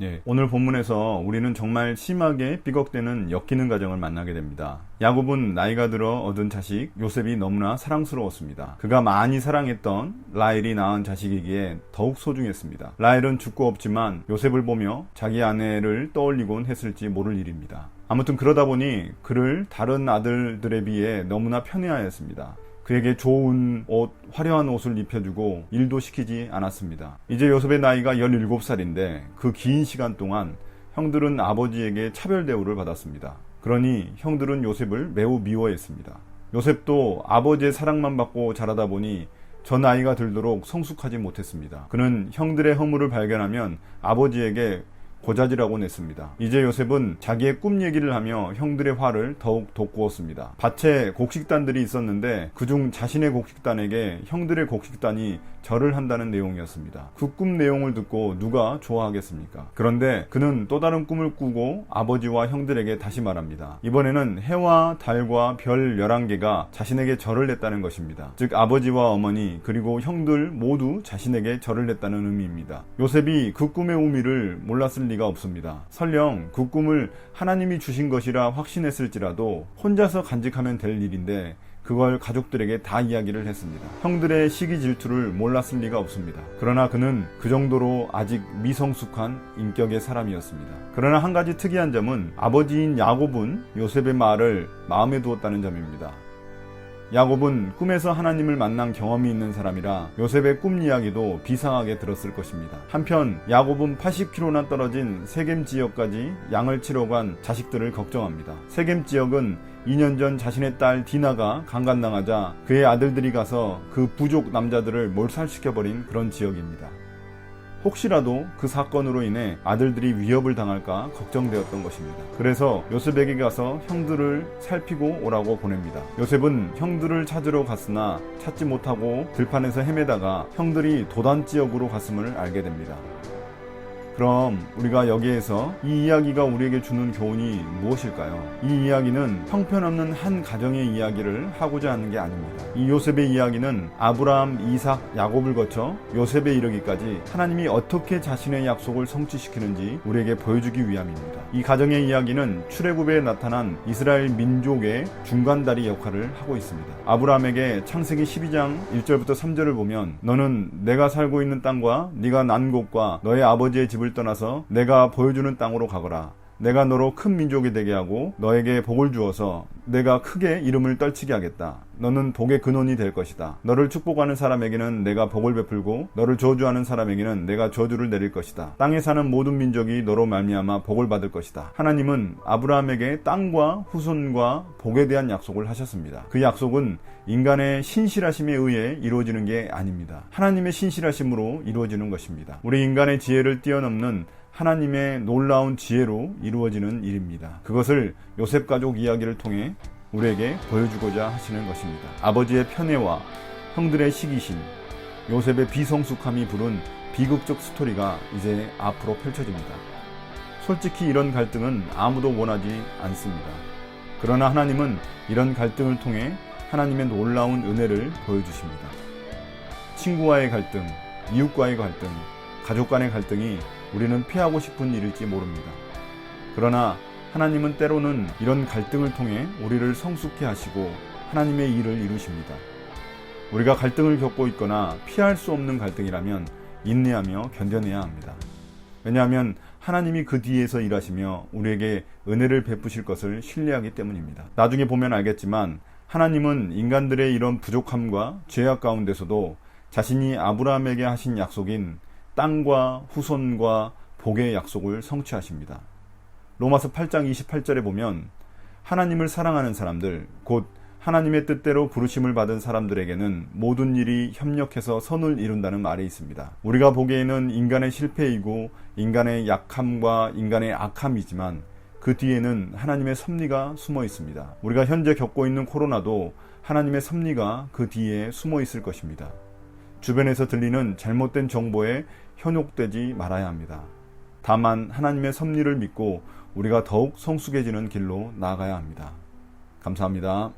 예, 오늘 본문에서 우리는 정말 심하게 삐걱대는 엮이는 가정을 만나게 됩니다. 야곱은 나이가 들어 얻은 자식 요셉이 너무나 사랑스러웠습니다. 그가 많이 사랑했던 라헬이 낳은 자식이기에 더욱 소중했습니다. 라헬은 죽고 없지만 요셉을 보며 자기 아내를 떠올리곤 했을지 모를 일입니다. 아무튼 그러다 보니 그를 다른 아들들에 비해 너무나 편애하였습니다. 그에게 좋은 옷, 화려한 옷을 입혀주고 일도 시키지 않았습니다. 이제 요셉의 나이가 17살인데 그 긴 시간 동안 형들은 아버지에게 차별 대우를 받았습니다. 그러니 형들은 요셉을 매우 미워했습니다. 요셉도 아버지의 사랑만 받고 자라다 보니 저 나이가 들도록 성숙하지 못했습니다. 그는 형들의 허물을 발견하면 아버지에게 고자질하곤 했습니다. 이제 요셉은 자기의 꿈 얘기를 하며 형들의 화를 더욱 돋구었습니다. 밭에 곡식단들이 있었는데 그중 자신의 곡식단에게 형들의 곡식단이 절을 한다는 내용이었습니다. 그 꿈 내용을 듣고 누가 좋아하겠습니까? 그런데 그는 또 다른 꿈을 꾸고 아버지와 형들에게 다시 말합니다. 이번에는 해와 달과 별 11개가 자신에게 절을 냈다는 것입니다. 즉 아버지와 어머니 그리고 형들 모두 자신에게 절을 냈다는 의미입니다. 요셉이 그 꿈의 의미를 몰랐을 리가 없습니다. 설령 그 꿈을 하나님이 주신 것이라 확신했을지라도 혼자서 간직하면 될 일인데 그걸 가족들에게 다 이야기를 했습니다. 형들의 시기 질투를 몰랐을 리가 없습니다. 그러나 그는 그 정도로 아직 미성숙한 인격의 사람이었습니다. 그러나 한 가지 특이한 점은 아버지인 야곱은 요셉의 말을 마음에 두었다는 점입니다. 야곱은 꿈에서 하나님을 만난 경험이 있는 사람이라 요셉의 꿈 이야기도 비상하게 들었을 것입니다. 한편 야곱은 80km나 떨어진 세겜 지역까지 양을 치러 간 자식들을 걱정합니다. 세겜 지역은 2년 전 자신의 딸 디나가 강간당하자 그의 아들들이 가서 그 부족 남자들을 몰살시켜버린 그런 지역입니다. 혹시라도 그 사건으로 인해 아들들이 위협을 당할까 걱정되었던 것입니다. 그래서 요셉에게 가서 형들을 살피고 오라고 보냅니다. 요셉은 형들을 찾으러 갔으나 찾지 못하고 들판에서 헤매다가 형들이 도단 지역으로 갔음을 알게 됩니다. 그럼 우리가 여기에서 이 이야기가 우리에게 주는 교훈이 무엇일까요? 이 이야기는 형편없는 한 가정의 이야기를 하고자 하는 게 아닙니다. 이 요셉의 이야기는 아브라함, 이삭, 야곱을 거쳐 요셉에 이르기까지 하나님이 어떻게 자신의 약속을 성취시키는지 우리에게 보여주기 위함입니다. 이 가정의 이야기는 출애굽에 나타난 이스라엘 민족의 중간다리 역할을 하고 있습니다. 아브라함에게 창세기 12장 1절부터 3절을 보면 너는 내가 살고 있는 땅과 네가 난 곳과 너의 아버지의 집을 떠나서 내가 보여주는 땅으로 가거라. 내가 너로 큰 민족이 되게 하고 너에게 복을 주어서 내가 크게 이름을 떨치게 하겠다. 너는 복의 근원이 될 것이다. 너를 축복하는 사람에게는 내가 복을 베풀고 너를 저주하는 사람에게는 내가 저주를 내릴 것이다. 땅에 사는 모든 민족이 너로 말미암아 복을 받을 것이다. 하나님은 아브라함에게 땅과 후손과 복에 대한 약속을 하셨습니다. 그 약속은 인간의 신실하심에 의해 이루어지는 게 아닙니다. 하나님의 신실하심으로 이루어지는 것입니다. 우리 인간의 지혜를 뛰어넘는 하나님의 놀라운 지혜로 이루어지는 일입니다. 그것을 요셉 가족 이야기를 통해 우리에게 보여주고자 하시는 것입니다. 아버지의 편애와 형들의 시기심, 요셉의 비성숙함이 부른 비극적 스토리가 이제 앞으로 펼쳐집니다. 솔직히 이런 갈등은 아무도 원하지 않습니다. 그러나 하나님은 이런 갈등을 통해 하나님의 놀라운 은혜를 보여주십니다. 친구와의 갈등, 이웃과의 갈등, 가족 간의 갈등이 우리는 피하고 싶은 일일지 모릅니다. 그러나 하나님은 때로는 이런 갈등을 통해 우리를 성숙해 하시고 하나님의 일을 이루십니다. 우리가 갈등을 겪고 있거나 피할 수 없는 갈등이라면 인내하며 견뎌내야 합니다. 왜냐하면 하나님이 그 뒤에서 일하시며 우리에게 은혜를 베푸실 것을 신뢰하기 때문입니다. 나중에 보면 알겠지만 하나님은 인간들의 이런 부족함과 죄악 가운데서도 자신이 아브라함에게 하신 약속인 땅과 후손과 복의 약속을 성취하십니다. 로마서 8장 28절에 보면 하나님을 사랑하는 사람들, 곧 하나님의 뜻대로 부르심을 받은 사람들에게는 모든 일이 협력해서 선을 이룬다는 말이 있습니다. 우리가 보기에는 인간의 실패이고 인간의 약함과 인간의 악함이지만 그 뒤에는 하나님의 섭리가 숨어 있습니다. 우리가 현재 겪고 있는 코로나도 하나님의 섭리가 그 뒤에 숨어 있을 것입니다. 주변에서 들리는 잘못된 정보에 현혹되지 말아야 합니다. 다만 하나님의 섭리를 믿고 우리가 더욱 성숙해지는 길로 나아가야 합니다. 감사합니다.